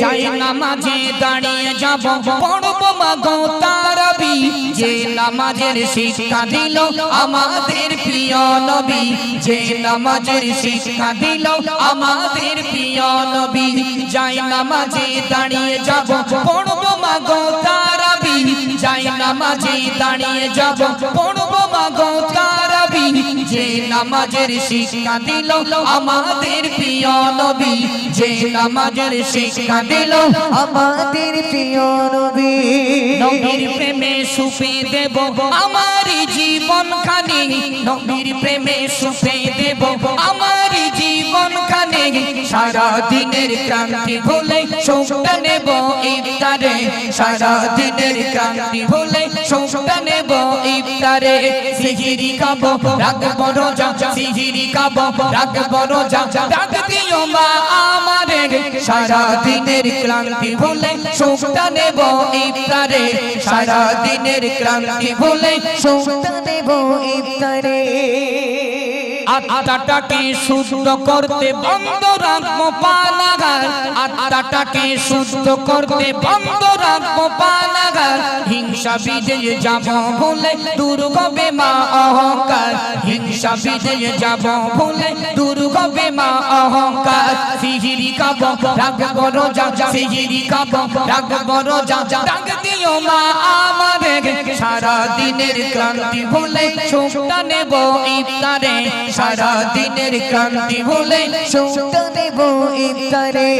যাই নামাজে দাঁড়িয়ে যাব, পড়ব মাগো তারাবি। যে নামাজের শিক্ষা দিল আমাদের প্রিয় নবী, যে নামাজের শিক্ষা দিল আমাদের প্রিয় নবী। যাই নামাজে দাঁড়িয়ে যাব, পড়ব মাগো তারাবি। যাই নামাজে দাঁড়িয়ে যাব যে নামাজের শিক্ষা দিল আমাদের প্রিয় নবী, যে নামাজের শিক্ষা দিল আমাদের প্রিয় নবী। নবীর প্রেমে সুপে দেব আমার জীবন খানি নবীর প্রেমে সুপে দেব আমার জীবন খানি সারা দিনের ক্রান্তি ভুলে সুখটা নেব ইফতারে? সারা দিনের ক্রান্তি ভুলে সুখটা নেব ইফতারে? সিহিরি খাব রাখব রোজা সিহিরি খাব রাখব রোজা ডাক দিও মা আমারে। সারা দিনের ক্লান্তি ভুলে সুখটা নেব ইফতারে? সারা দিনের ক্লান্তি ভুলে সুখটা নেব ইফতারে। আত্মাটাকে শুদ্ধ করতে বন্ধ রাখব পানাগার আত্মাটাকে শুদ্ধ করতে বন্ধ রাখব পানাগার হিংসা বিজয়ে যাব ভুলে দূর হবে মা অহংকার। হিংসা বিজয়ে যাব ভুলে দূর হবে মা অহংকার। সিহিরি কাব রাখব রোজা সিহিরি কাব রাখব রোজা। ডাক দিও মা সারা দিনের ক্লান্তি ভুলে সুখটা নেব ইফতারে। সারা দিনের ক্লান্তি ভুলে সুখটা নেব ইফতারে।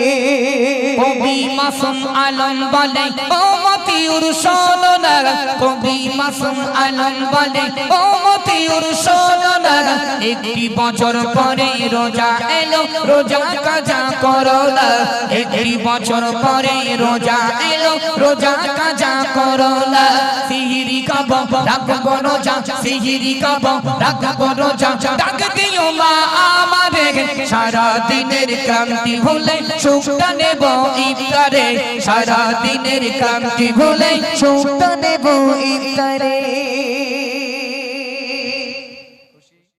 কবি মাসুম আলম বলে, ও মতিউর শোনো না কবি মাসুম আলম বলে, ও মতিউর শোনো না একটি বছর পরে রোজা এলো, রোজা কাজা করো না। একটি বছর পরে রোজা এলো, রোজা কাজা করো না। সিহিরি কাব রাখব রোজা সিহিরি কাব রাখব রোজা ডাক দিও মা আমারে সারা দিনের ক্রান্তি ভুলে সুখটা নেব ইফতারে সারা দিনের ক্রান্তি ভুলে সুখটা নেব ইফতারে